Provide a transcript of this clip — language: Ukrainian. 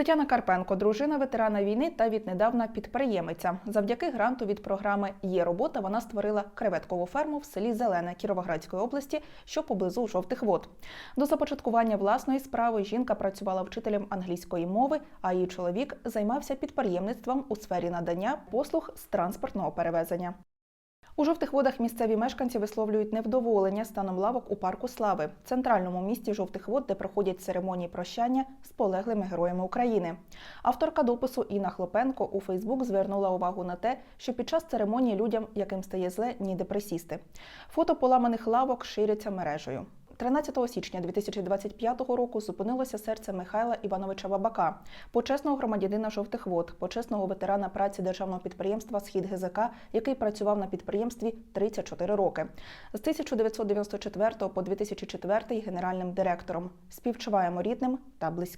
Тетяна Карпенко, дружина ветерана війни та віднедавна підприємиця. Завдяки гранту від програми Є робота вона створила креветкову ферму в селі Зелене Кіровоградської області, що поблизу жовтих вод. До започаткування власної справи жінка працювала вчителем англійської мови, а її чоловік займався підприємництвом у сфері надання послуг з транспортного перевезення. У жовтих водах місцеві мешканці висловлюють невдоволення станом лавок у парку Слави, центральному місті жовтих вод, де проходять церемонії прощання з полеглими героями України. Авторка допису Інна Хлопенко у Фейсбук звернула увагу на те, що під час церемонії людям, яким стає зле, ніде присісти. Фото поламаних лавок ширяться мережею. 13 січня 2025 року зупинилося серце Михайла Івановича Бабака, почесного громадянина жовтих вод, почесного ветерана праці державного підприємства Схід ГЗК, який працював на підприємстві 34 роки. З 1994 по 2004 генеральним директором. Співчуваємо рідним та близьким.